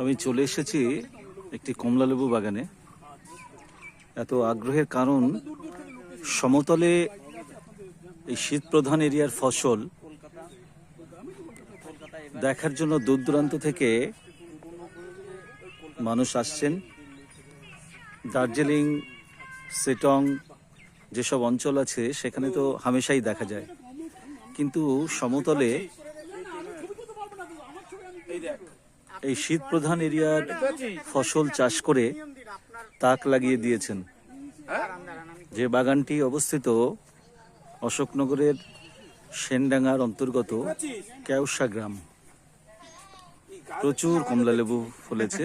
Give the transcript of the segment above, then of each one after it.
আমি চলে এসেছি একটি কমলালেবু বাগানে। এত আগ্রহের কারণ, সমতলে এই শীত প্রধান এরিয়ার ফসল দেখার জন্য দূর দূরান্ত থেকে মানুষ আসছেন। দার্জিলিং, সেটং যেসব অঞ্চল আছে, সেখানে তো হামেশাই দেখা যায়। কিন্তু সমতলে এই দেখ এই শীত প্রধান এরিয়ার ফসল চাষ করে তাক লাগিয়ে দিয়েছেন। যে বাগানটি অবস্থিত অশোকনগরের সেনডাঙ্গার অন্তর্গত কেউসা গ্রাম। প্রচুর কমলা লেবু ফলেছে,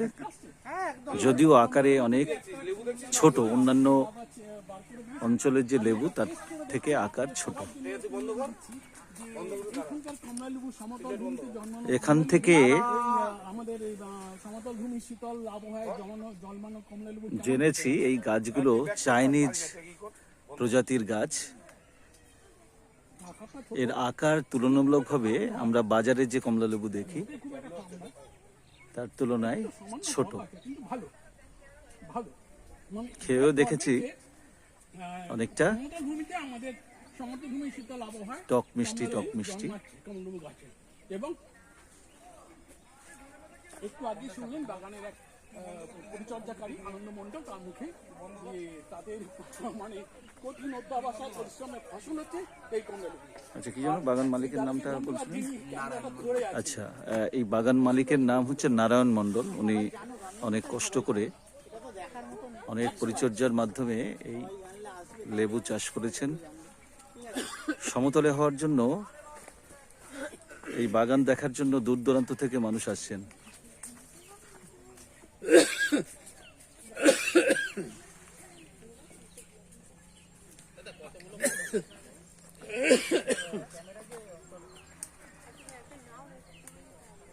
যদিও আকারে অনেক ছোট। অন্যান্য অঞ্চলের যে লেবু, তার থেকে আকার ছোট। এখান থেকে জেনেছি এই গাছগুলো চাইনিজ প্রজাতির গাছ। এর আকার তুলনামূলকভাবে আমরা বাজারে যে কমলালেবু দেখি, তার তুলনায় ছোট। খেয়েও দেখেছি অনেকটা টক মিষ্টি, টক মিষ্টি। এবং একটু আগে শুনলেন বাগানের এক পরিচর্যাকারী আনন্দ মণ্ডল তার মুখে তাদের মানে কঠিন অধ্যাবসায় পরিশ্রমের ফসল হচ্ছে এই আচ্ছা কি জানো বাগান মালিকের নামটা বলছিলেন? আছে। আচ্ছা এই বাগান মালিকের নাম হচ্ছে নারায়ণ মণ্ডল। উনি অনেক কষ্ট করে অনেক পরিচর্যার মাধ্যমে এই লেবু চাষ করেছেন। সমতলে হওয়ার জন্য এই বাগান দেখার জন্য দূর দূরান্ত থেকে মানুষ আসছেন।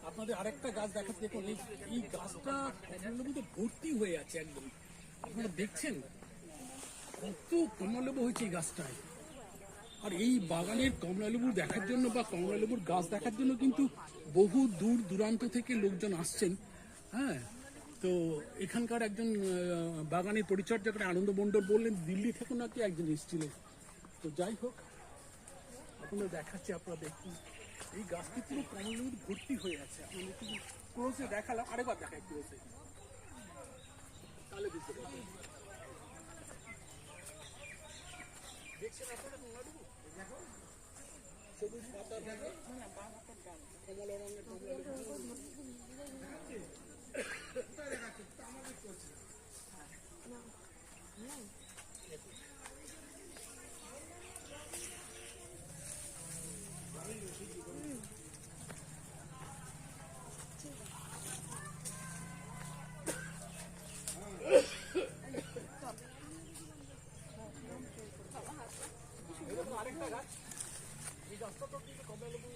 আপনাদের আরেকটা গাছ দেখাতে দেখুন, এই গাছটা কমলালেবুতে ভর্তি হয়ে আছে একদম। আপনারা দেখছেন কত কমলালেবু হয়েছে এই গাছটায়। আর এই বাগানের কমলালেবু দেখার জন্য বা কমলালেবুর গাছ দেখার জন্য কিন্তু বহু দূর দূরান্ত থেকে লোকজন আসছেন হ্যাঁ? তো এখানকার একজন বাগানের পরিচর্যা করে আনন্দ মণ্ডল বললেন, দিল্লি থেকে নাকি একজন এসেছিলেন তো যাই হোক, আপনাদের দেখাচ্ছি আপনারা দেখুন এই গাছটি পুরো কমলের ভর্তি হয়ে আছে। একটু ক্লোজে দেখালাম, আরেকবার দেখাই ক্লোজে তাহলে বুঝতে পারবেন দেখছেন আপনারা কমলালেবু? এই দেখো। সবুজ পাতা দেখো। কমলা রঙের কমলালেবু।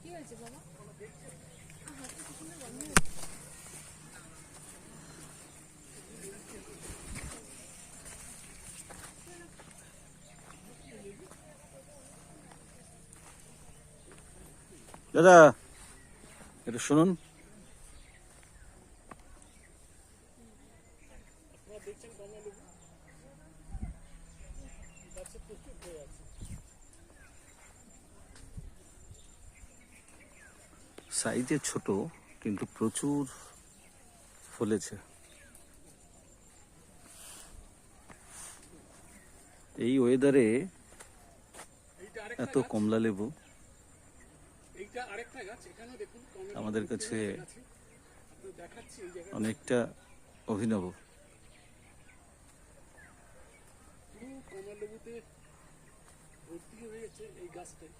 কি হয়েছে বাবা দাদা এটা শুনুন আপনারা দেখছেন কমলালেবু গাছে প্রচুর আছে সাইজে ছোট কিন্তু প্রচুর ফলেছে। এই ওয়েদারে এত কমলা লেবু। এইটা আরেকটা গাছ এখানেও দেখুন কমলা আমাদের কাছে অনেকটা অভিনব। পুরো কমলালেবুতে ভর্তি হয়েছে এই গাছটায়